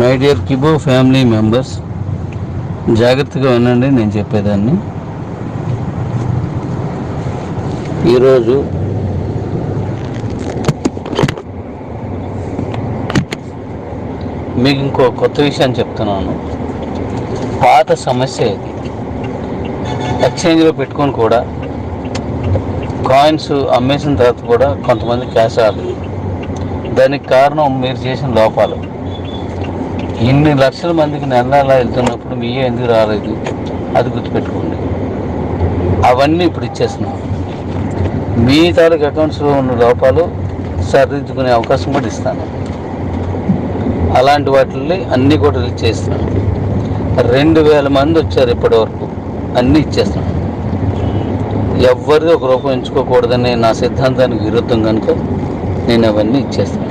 My dear కిబో family members జాగ్రత్తగా వినండి నేను చెప్పేదాన్ని. ఈరోజు మీకు ఇంకో కొత్త విషయాన్ని చెప్తున్నాను. పాత సమస్య ఇది. ఎక్స్చేంజ్లో పెట్టుకొని కూడా కాయిన్స్ అమ్మేసిన తర్వాత కూడా కొంతమంది క్యాష్ రాలేదు దానికి కారణం మీరు చేసిన లోపాలు. ఇన్ని లక్షల మందికి నెల వెళ్తున్నప్పుడు మీ ఎందుకు రాలేదు? అది గుర్తుపెట్టుకోండి. అవన్నీ ఇప్పుడు ఇచ్చేస్తున్నాం. మీ తాలూకు అకౌంట్స్లో ఉన్న లోపాలు సరిదిద్దుకునే అవకాశం కూడా ఇస్తాను. అలాంటి వాటిని అన్నీ కూడా రిలీజ్ చేస్తున్నాను. రెండు వేల మంది వచ్చారు ఇప్పటి వరకు అన్నీ ఇచ్చేస్తున్నాను. ఎవరిది ఒక రూపం ఎంచుకోకూడదనే నా సిద్ధాంతానికి విరుద్ధం కనుక నేను అవన్నీ ఇచ్చేస్తాను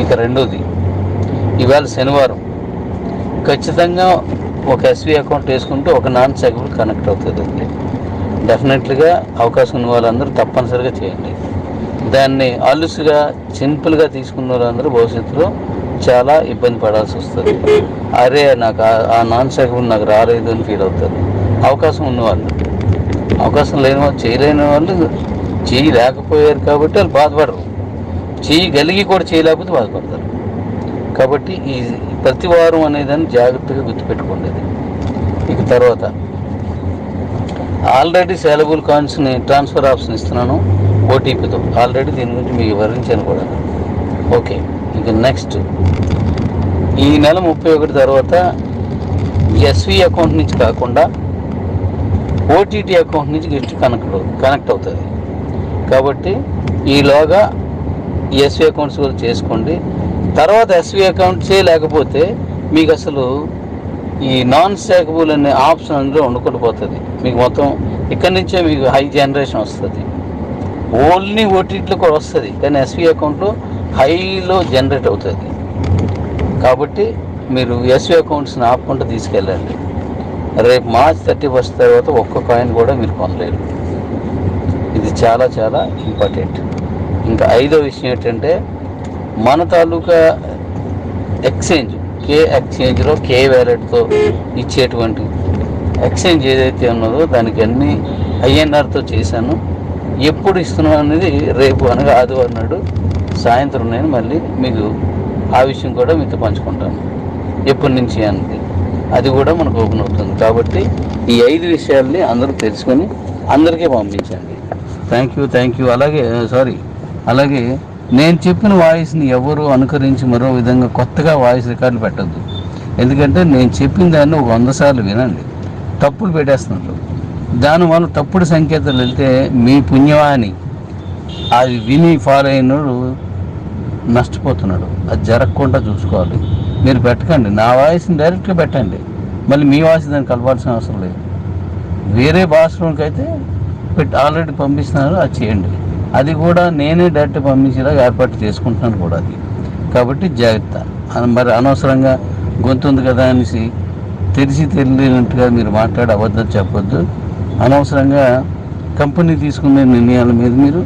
ఇక రెండోది ఇవాళ శనివారం. ఖచ్చితంగా ఒక ఎస్వి అకౌంట్ వేసుకుంటే ఒక నాన్ సెక్యూర్ కనెక్ట్ అవుతుంది డెఫినెట్లీగా అవకాశం ఉన్న వాళ్ళందరూ తప్పనిసరిగా చేయండి. దాన్ని అలుసుగా సింపుల్గా తీసుకున్న వాళ్ళందరూ భవిష్యత్తులో చాలా ఇబ్బంది పడాల్సి వస్తుంది. అరే నాకు ఆ- ఆ నాన్ సెక్యూర్ నాకు రాలేదు అని ఫీల్ అవుతారు. అవకాశం ఉన్నవాళ్ళు అవకాశం లేని వాళ్ళు చేయలేని వాళ్ళు చేయలేకపోయారు కాబట్టి వాళ్ళు బాధపడరు. చేయగలిగి కూడా చేయలేకపోతే బాధపడతారు. కాబట్టి ఈ ప్రతి వారం అనేదాన్ని జాగ్రత్తగా గుర్తుపెట్టుకోండి. ఇక తర్వాత ఆల్రెడీ సేలబుల్ కాయిన్స్ని ట్రాన్స్ఫర్ ఆప్షన్ ఇస్తున్నాను ఓటీపీతో. ఆల్రెడీ దీని గురించి మీకు వివరించాను కూడా. ఓకే ఇక నెక్స్ట్. ఈ నెల ముప్పై ఒకటి తర్వాత ఎస్వి అకౌంట్ నుంచి కాకుండా ఓటీటీ అకౌంట్ నుంచి గిఫ్ట్ కనెక్ట్ కనెక్ట్ అవుతుంది. కాబట్టి ఈలోగా ఎస్వి అకౌంట్స్ కూడా చేసుకోండి. తర్వాత ఎస్వి అకౌంట్సే లేకపోతే మీకు అసలు ఈ నాన్ స్టాకబుల్ అనే ఆప్షన్ అందులో ఉండకుండా పోతుంది మీకు మొత్తం ఇక్కడి నుంచే మీకు హై జనరేషన్ వస్తుంది. ఓన్లీ ఓటీటీలో కూడా వస్తుంది. కానీ ఎస్వి అకౌంట్లో హైలో జనరేట్ అవుతుంది. కాబట్టి మీరు ఎస్వి అకౌంట్స్ని ఆపుకుంటూ తీసుకెళ్ళండి. రేపు మార్చ్ థర్టీ ఫస్ట్ తర్వాత ఒక్క కాయిన్ కూడా మీరు కొనలేరు. ఇది చాలా చాలా ఇంపార్టెంట్ ఇంకా ఐదో విషయం ఏంటంటే మన తాలూకా ఎక్స్చేంజ్ కే ఎక్స్చేంజ్లో కే వ్యాలెట్తో ఇచ్చేటువంటి ఎక్స్చేంజ్ ఏదైతే ఉన్నదో దానికి అన్ని ఐఎన్ఆర్తో చేశాను. ఎప్పుడు ఇస్తున్నాం అనేది రేపు అనగా ఆదివారం నాడు సాయంత్రం నేను మళ్ళీ మీకు ఆ విషయం కూడా మీతో పంచుకుంటాను. ఎప్పటి నుంచి అనేది. అది కూడా మనకు ఓపెన్ అవుతుంది. కాబట్టి ఈ ఐదు విషయాల్ని అందరూ తెలుసుకొని అందరికీ పంపించండి. థ్యాంక్ యూ థ్యాంక్ యూ అలాగే సారీ అలాగే నేను చెప్పిన వాయిస్ని ఎవరు అనుకరించి మరో విధంగా కొత్తగా వాయిస్ రికార్డులు పెట్టద్దు. ఎందుకంటే నేను చెప్పిన దాన్ని ఒక వంద సార్లు వినండి. తప్పులు పెట్టేస్తున్నారు. దానివల్ల తప్పుడు సంకేతాలు వెళ్తే మీ పుణ్యవాణి అది విని ఫాలో అయినోడు నష్టపోతున్నాడు. అది జరగకుండా చూసుకోవాలి. మీరు పెట్టకండి. నా వాయిస్ని డైరెక్ట్గా పెట్టండి. మళ్ళీ మీ వాయిస్ దాన్ని కలపాల్సిన అవసరం లేదు. వేరే భాషలోకి అయితే పెట్టి ఆల్రెడీ పంపిస్తున్నారు అది చేయండి. అది కూడా నేనే డైరెక్ట్ పంపించేలాగా ఏర్పాటు చేసుకుంటున్నాను కూడా అది. కాబట్టి జాగ్రత్త. మరి అనవసరంగా గొంతు ఉంది కదా అనేసి తెలిసి తెలియనట్టుగా మీరు మాట్లాడి అబద్ధం చెప్పొద్దు. అనవసరంగా కంపెనీ తీసుకునే నిర్ణయాల మీద మీరు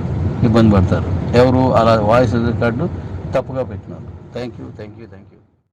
ఇబ్బంది పడతారు. ఎవరు అలా వాయిస్ రికార్డు తప్పుగా పెట్టినారు. Thank you thank you thank you